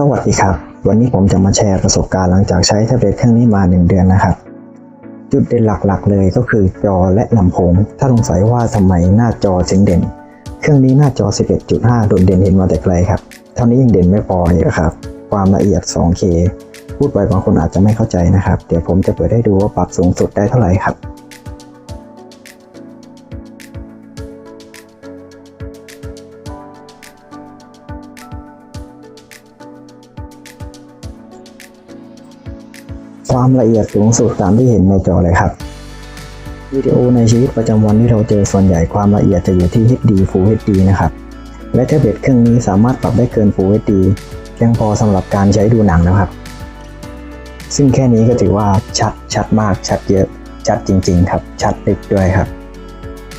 สวัสดีครับ วันนี้ผมจะมาแชร์ประสบการณ์หลังจากใช้แท็บเล็ตเครื่องนี้มา 1 เดือนนะครับ จุดเด่นหลักๆ เลยก็คือจอและลำโพง ถ้าสงสัยว่าทำไมหน้าจอจึงเด่น เครื่องนี้หน้าจอ 11.5 โดดเด่นเห็นมาแต่ไกลครับ เท่านี้ยังเด่นไม่พออีกครับ ความละเอียด 2K พูดไปบางคนอาจจะไม่เข้าใจนะครับ เดี๋ยวผมจะเปิดให้ดูว่าปรับสูงสุดได้เท่าไหร่ครับ ความละเอียดสูงสุดตามที่เห็นในจอเลยครับวิดีโอในชีวิตประจำวันที่เราเจอส่วนใหญ่ความละเอียดจะอยู่ที่ HD Full HD นะครับ และแท็บเล็ตเครื่องนี้สามารถปรับได้เกิน Full HD เพียงพอสำหรับการใช้ดูหนังนะครับ ซึ่งแค่นี้ก็ถือว่าชัดชัดมากชัดเยอะชัดจริง ๆ ครับ ชัดลึกด้วยครับ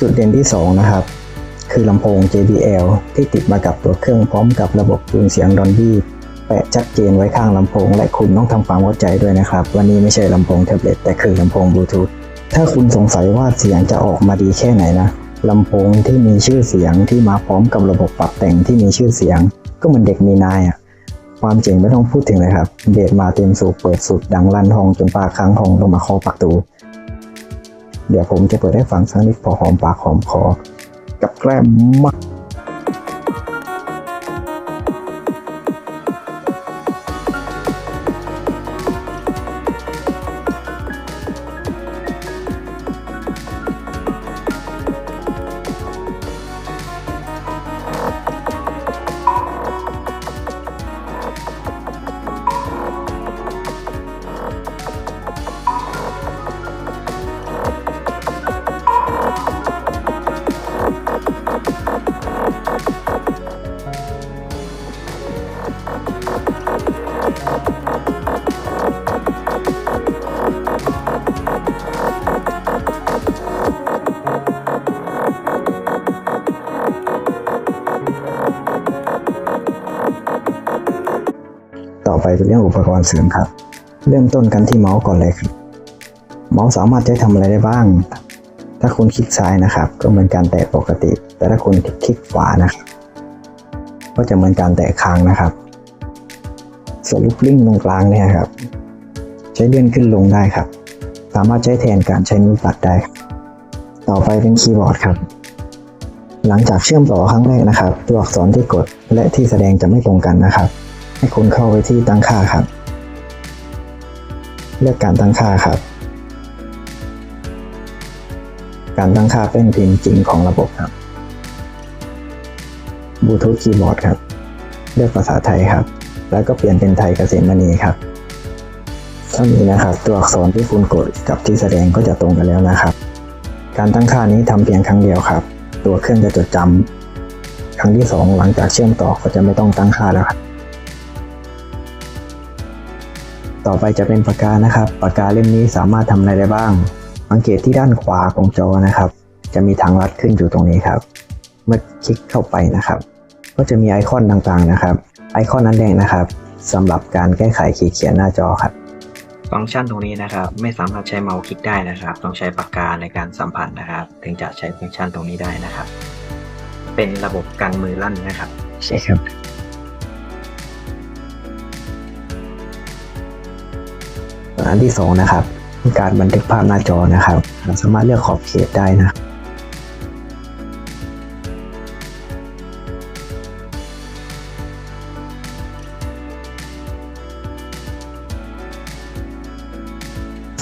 จุดเด่นที่ 2 นะครับ คือลำโพง JBL ที่ติดมากับตัวเครื่องพร้อมกับระบบจูนเสียง Dolby แปะชัดเจนไว้ข้างลำโพง และคุณต้องทำความเข้าใจด้วยนะครับว่านี่ไม่ใช่ลำโพงแท็บเล็ตแต่คือลำโพงบลูทูธถ้าคุณสงสัยว่าเสียงจะออกมาดีแค่ไหนนะลำโพงที่มีชื่อเสียงที่มาพร้อมกับระบบปรับแต่งที่มีชื่อเสียง ก็เหมือนเด็กมีนายอะความเจ๋งไม่ต้องพูดถึงเลยครับ เบสมาเต็มสูบเปิดสุดดังลั่นห้องจนปากค้างห้องลงมาคอปักตู เดี๋ยวผมจะเปิดให้ฟังสักนิดพอหอมปากหอมคอกับแกล้มมาก ไปเป็นเรื่องอุปกรณ์เสริมครับ เริ่มต้นกันที่เมาส์ก่อนเลยครับ เมาส์สามารถใช้ทำอะไรได้บ้าง ถ้าคุณคลิกซ้ายนะครับ ก็เหมือนการแตะปกติ แต่ถ้าคุณคลิกขวานะครับ ก็จะเหมือนการแตะค้างนะครับ ส่วนลูกลิ้งตรงกลางเนี่ยครับ ใช้เลื่อนขึ้นลงได้ครับ สามารถใช้แทนการใช้นิ้วปัดได้ ต่อไปเป็นคีย์บอร์ดครับหลังจากเชื่อมต่อครั้งแรกนะครับ ตัวอักษรที่กดและที่แสดงจะไม่ตรงกันนะครับ ให้คุณเข้าไปที่ตั้งค่าครับ เลือกการตั้งค่าครับ การตั้งค่าเป็นพิมพ์จริงของระบบครับบลูทูธคีย์บอร์ดครับ เลือกภาษาไทยครับ แล้วก็เปลี่ยนเป็นไทยเกษมณีครับเท่านี้นะครับ ตัวอักษรที่คุณกดกับที่แสดงก็จะตรงกันแล้วนะครับ การตั้งค่านี้ทำเพียงครั้งเดียวครับ ตัวเครื่องจะจดจำครั้งที่สองหลังจากเชื่อมต่อก็จะไม่ต้องตั้งค่าแล้วครับ ต่อไปจะเป็นปากกานะครับ ปากกาเล่มนี้สามารถทำอะไรได้บ้าง สังเกตที่ด้านขวาของจอนะครับ จะมีทางลัดขึ้นอยู่ตรงนี้ครับ เมื่อคลิกเข้าไปนะครับ ก็จะมีไอคอนต่างๆนะครับ ไอคอนนั้นแดงนะครับสำหรับการแก้ไขขีดเขียนหน้าจอครับ ฟังก์ชันตรงนี้นะครับ ไม่สามารถใช้เมาส์คลิกได้นะครับ ต้องใช้ปากกาในการสัมผัสนะครับ ถึงจะใช้ฟังก์ชันตรงนี้ได้นะครับ เป็นระบบกันมือลั่นนะครับ ใช่ครับ อันที่สองนะครับการบันทึกภาพหน้าจอนะครับ เราสามารถเลือกขอบเขตได้นะ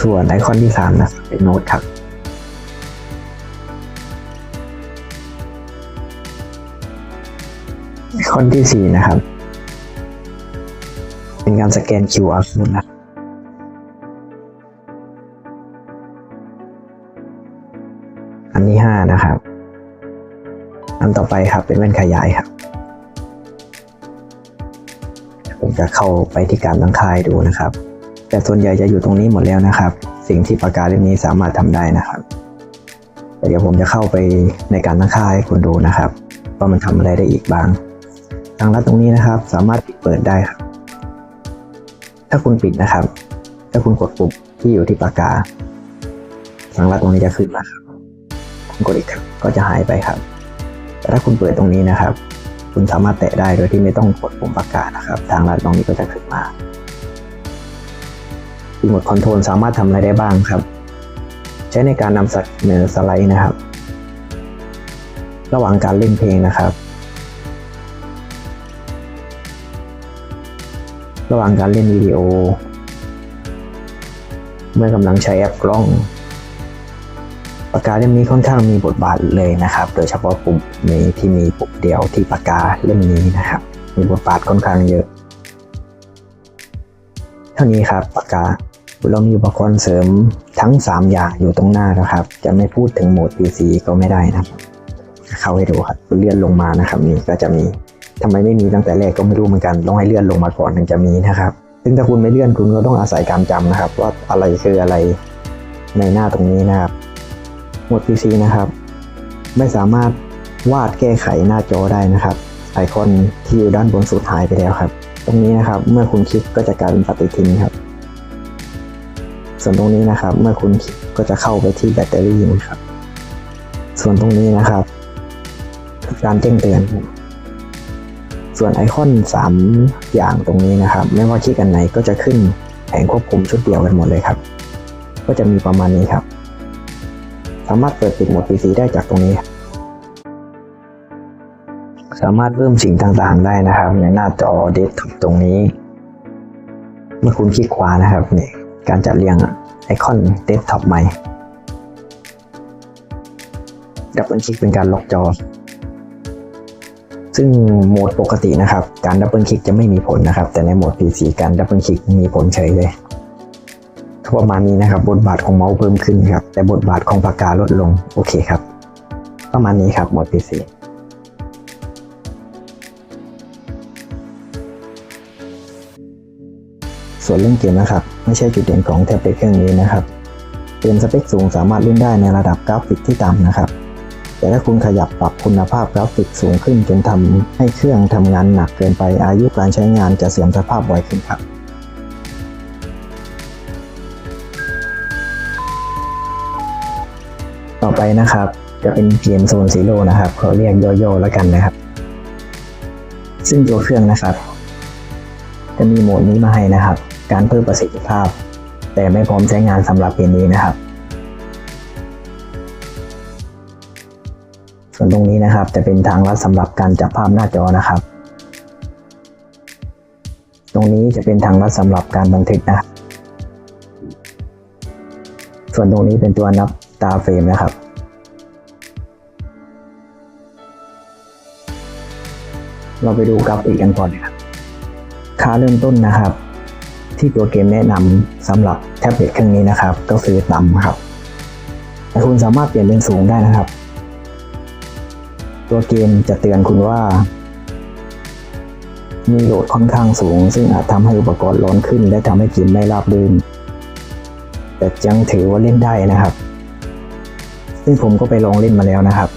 ส่วนไอคอนที่สามนะเป็นโน้ตครับไอคอนที่สี่นะครับ เป็นการสแกน QR code นะครับ อันที่ห้านะครับ อันต่อไปครับเป็นแว่นขยายครับ ผมจะเข้าไปที่การตั้งค่ายดูนะครับ แต่ส่วนใหญ่จะอยู่ตรงนี้หมดแล้วนะครับ สิ่งที่ปากกาเล่มนี้สามารถทำได้นะครับเดี๋ยวผมจะเข้าไปในการตั้งค่าให้คุณดูนะครับว่ามันทำอะไรได้อีกบ้าง ทางลัดตรงนี้นะครับ สามารถปิดเปิดได้ครับ ถ้าคุณปิดนะครับ ถ้าคุณกดปุ่มที่อยู่ที่ปากกา ทางลัดตรงนี้จะขึ้นมาครับ คุณกดอีกครับก็จะหายไปครับ แต่ถ้าคุณเปิดตรงนี้นะครับ คุณสามารถแตะได้โดยที่ไม่ต้องกดปุ่มปากกานะครับ ทางลัดตรงนี้ก็จะขึ้นมารีโมทคอนโทรลสามารถทำอะไรได้บ้างครับ ใช้ในการนำเสนอสไลด์นะครับ ระหว่างการเล่นเพลงนะครับ ระหว่างการเล่นวิดีโอ เมื่อกำลังใช้แอปกล้อง ปากกาเล่มนี้ค่อนข้างมีบทบาทเลยนะครับ โดยเฉพาะปุ่มนี้ที่มีปุ่มเดียวที่ปากกาเล่มนี้นะครับ มีบทบาทค่อนข้างเยอะ เท่านี้ครับปากกาเรามีอุปกรณ์เสริมทั้ง 3 อย่างอยู่ตรงหน้านะครับ จะไม่พูดถึงโหมด PC ก็ไม่ได้นะครับเข้าให้ดูครับเลื่อนลงมานะครับ นี่ก็จะมีทำไมไม่มีตั้งแต่แรกก็ไม่รู้เหมือนกันต้องให้เลื่อนลงมาก่อนถึงจะมีนะครับ ซึ่งถ้าคุณไม่เลื่อนคุณก็ต้องอาศัยการจำนะครับ ว่าอะไรคืออะไรในหน้าตรงนี้นะครับ หมด PC นะครับ ไม่สามารถวาดแก้ไขหน้าจอได้นะครับไอคอนที่อยู่ด้านบนสุดหายไปแล้วครับ ตรงนี้นะครับเมื่อคุณคลิกก็จะกลายเป็นปฏิทินครับ ส่วนตรงนี้นะครับ เมื่อคุณคลิกก็จะเข้าไปที่แบตเตอรี่นะครับ ส่วนตรงนี้นะครับคือการแจ้งเตือน ส่วนไอคอน 3 อย่างตรงนี้นะครับ ไม่ว่าคลิกอันไหนก็จะขึ้นแผงควบคุมชุดเดียวกันหมดเลยครับ ก็จะมีประมาณนี้ครับ สามารถเปิดปิดโหมด PC ได้จากตรงนี้ สามารถเพิ่มสิ่งต่างๆได้นะครับ ในหน้าจอเดสก์ท็อปตรงนี้ เมื่อคุณคลิกขวานะครับนี่การจัดเรียงไอคอนเดสก์ท็อปใหม่ดับเบิลคลิกเป็นการล็อกจอ ซึ่งโหมดปกตินะครับ การดับเบิลคลิกจะไม่มีผลนะครับ แต่ในโหมด PC การดับเบิลคลิกมีผลเฉยเลย ประมาณนี้นะครับ บทบาทของเมาส์เพิ่มขึ้นครับ แต่บทบาทของปากกาลดลง โอเคครับ ประมาณนี้ครับหมด PC ส่วนเรื่องเกมนะครับ ไม่ใช่จุดเด่นของแท็บเล็ตเครื่องนี้นะครับ เกมสเปคสูงสามารถเล่นได้ในระดับกราฟิกที่ต่ำนะครับ แต่ถ้าคุณขยับปรับคุณภาพกราฟิกสูงขึ้นจนทำให้เครื่องทำงานหนักเกินไปอายุการใช้งานจะเสื่อมสภาพไวขึ้นครับ ต่อไปนะครับ จะเป็นเกมโซนซีโร่นะครับเขาเรียกโยๆแล้วกันนะครับ ซึ่งตัวเครื่องนะครับ จะมีโหมดนี้มาให้นะครับ การเพิ่มประสิทธิภาพ แต่ไม่พร้อมใช้งานสำหรับเกมนี้นะครับ ส่วนตรงนี้นะครับจะเป็นทางลัดสำหรับการจับภาพหน้าจอนะครับ ตรงนี้จะเป็นทางลัดสำหรับการบันทึกนะครับส่วนตรงนี้เป็นตัวนับ ตาเฟรมนะครับ เราไปดูกราฟิกกันก่อนนะครับค่าเริ่มต้นนะครับ ที่ตัวเกมแนะนำสำหรับแท็บเล็ตเครื่องนี้นะครับ ก็คือต่ำครับแต่คุณสามารถเปลี่ยนเป็นสูงได้นะครับ ตัวเกมจะเตือนคุณว่า มีโหลดค่อนข้างสูง ซึ่งอาจทำให้อุปกรณ์ร้อนขึ้น และทำให้เกมไม่ราบรื่นแต่ยังถือว่าเล่นได้นะครับ ซึ่งผมก็ไปลองเล่นมาแล้วนะครับ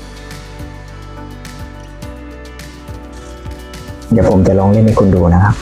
เดี๋ยวผมจะลองเล่นให้คุณดูนะครับ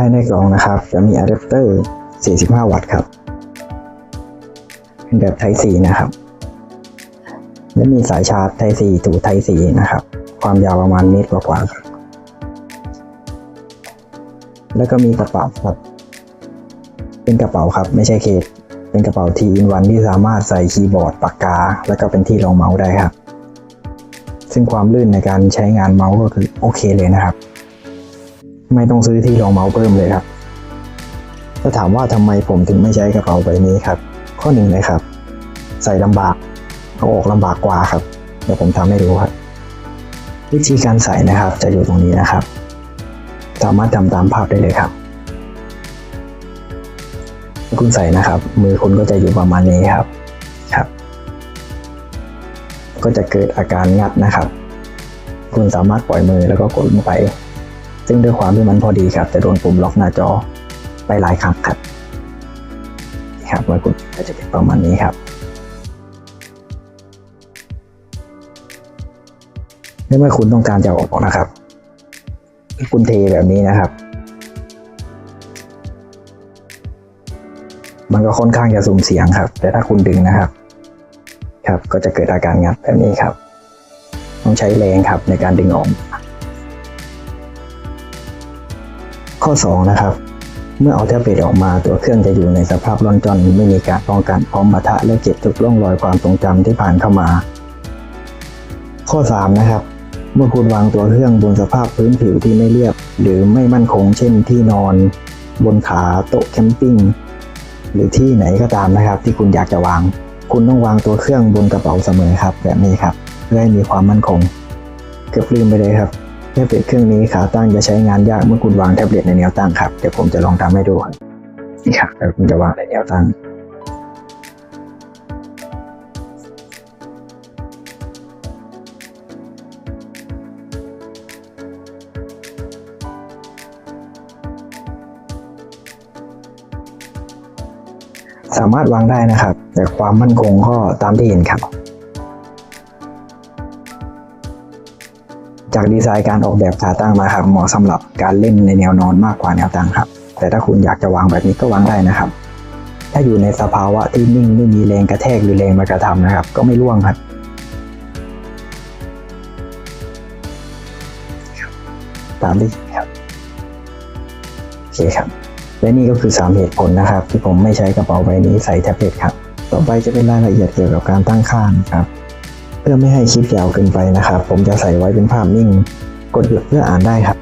ายในกล่องนะครับ จะมีอะแดปเตอร์ 45 วัตต์ครับ เป็นแบบ Type C นะครับ และมีสายชาร์จ Type C ถู Type C นะครับ ความยาวประมาณเมตรกว่าๆครับแล้วก็มีกระเป๋าครับ เป็นกระเป๋าครับ ไม่ใช่เคสเป็นกระเป๋าทีอินวันที่สามารถใส่คีย์บอร์ดปากกา แล้วก็เป็นที่รองเมาส์ได้ครับ ซึ่งความลื่นในการใช้งานเมาส์ก็คือโอเคเลยนะครับ ไม่ต้องซื้อที่รองเมาส์เพิ่มเลยครับ ถ้าถามว่าทำไมผมถึงไม่ใช้กระเป๋าใบนี้ครับ ข้อหนึ่งเลยครับ ใส่ลำบากเอาออกลำบากกว่าครับเดี๋ยวผมทำให้ดูครับวิธีการใส่นะครับ จะอยู่ตรงนี้นะครับ สามารถทำตามภาพได้เลยครับคุณใส่นะครับ มือคุณก็จะอยู่ประมาณนี้ครับครับ ก็จะเกิดอาการงัดนะครับ คุณสามารถปล่อยมือแล้วก็กดลงไป ซึ่งด้วยความที่มันพอดีครับ จะโดนปุ่มล็อกหน้าจอไปหลายครั้งครับครับมือคุณก็จะเป็นประมาณนี้ครับและเมื่อคุณต้องการจะออกนะครับ คุณเทแบบนี้นะครับ มันก็ค่อนข้างจะสุ่มเสียงครับ แต่ถ้าคุณดึงนะครับ ครับ ก็จะเกิดอาการงัดแบบนี้ครับ ต้องใช้แรงครับในการดึงออก ข้อ 2 นะครับ เมื่อเอาแท็บเล็ตออกมาตัวเครื่องจะอยู่ในสภาพร่อนจอนไม่มีการป้องกันพร้อมปะทะและเก็บทุกร่องรอยความทรงจำที่ผ่านเข้ามา ข้อ 3 นะครับ เมื่อคุณวางตัวเครื่องบนสภาพพื้นผิวที่ไม่เรียบ หรือไม่มั่นคง เช่นที่นอน บนขาโต๊ะแคมปิ้งหรือที่ไหนก็ตามนะครับ ที่คุณอยากจะวาง คุณต้องวางตัวเครื่องบนกระเป๋าเสมอครับ แบบนี้ครับเพื่อให้มีความมั่นคง เกือบลืมไปเลยครับ แท็บเล็ตเครื่องนี้ขาตั้งจะใช้งานยากเมื่อคุณวางแท็บเล็ตในแนวตั้งครับ เดี๋ยวผมจะลองทำให้ดูครับนี่ครับเดี๋ยวผมจะวางในแนวตั้งสามารถวางได้นะครับ แต่ความมั่นคงก็ตามที่เห็นครับ จากดีไซน์การออกแบบขาตั้งมาครับเหมาะสำหรับการเล่นในแนวนอนมากกว่าแนวตั้งครับ แต่ถ้าคุณอยากจะวางแบบนี้ก็วางได้นะครับ ถ้าอยู่ในสภาวะที่นิ่งไม่มีแรงกระแทกหรือแรงมากระทำนะครับ ก็ไม่ร่วงครับตามที่ครับโอเคครับ และนี่ก็คือ 3 เหตุผลนะครับ ที่ผมไม่ใช้กระเป๋าใบนี้ใส่แท็บเล็ตครับ ต่อไปจะเป็นรายละเอียดเกี่ยวกับการตั้งค่านะครับ เพื่อไม่ให้คลิปยาวเกินไปนะครับ ผมจะใส่ไว้เป็นภาพนิ่ง กดหยุดเพื่ออ่านได้ครับ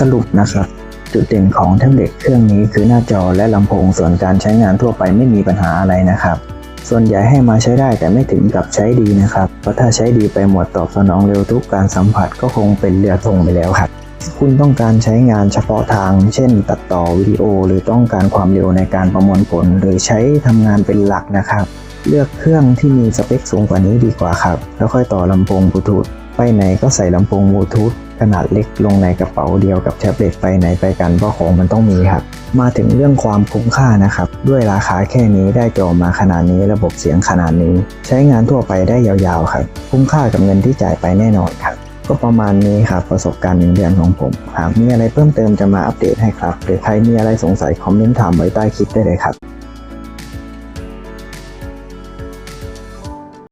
สรุปนะครับจุดเด่นของแท็บเล็ตเครื่องนี้คือหน้าจอและลำโพงส่วนการใช้งานทั่วไปไม่มีปัญหาอะไรนะครับ ส่วนใหญ่ให้มาใช้ได้แต่ไม่ถึงกับใช้ดีนะครับ เพราะถ้าใช้ดีไปหมดตอบสนองเร็วทุกการสัมผัสก็คงเป็นเรือธงไปแล้วครับ คุณต้องการใช้งานเฉพาะทาง เช่น ตัดต่อวิดีโอ หรือต้องการความเร็วในการประมวลผล หรือใช้ทำงานเป็นหลักนะครับ เลือกเครื่องที่มีสเปคสูงกว่านี้ดีกว่าครับ แล้วค่อยต่อลำโพงบลูทูธไปไหนก็ใส่ลำโพงบลูทูธ ขนาดเล็กลงในกระเป๋าเดียวกับแท็บเล็ตไปไหนไปกันเพราะของมันต้องมีครับ มาถึงเรื่องความคุ้มค่านะครับ ด้วยราคาแค่นี้ได้จอมาขนาดนี้ระบบเสียงขนาดนี้ ใช้งานทั่วไปได้ยาวๆครับคุ้มค่ากับเงินที่จ่ายไปแน่นอนครับก็ประมาณนี้ครับประสบการณ์หนึ่งเดือนของผม หากมีอะไรเพิ่มเติมจะมาอัปเดตให้ครับ หรือใครมีอะไรสงสัยคอมเมนต์ถามไว้ใต้คลิปได้เลยครับ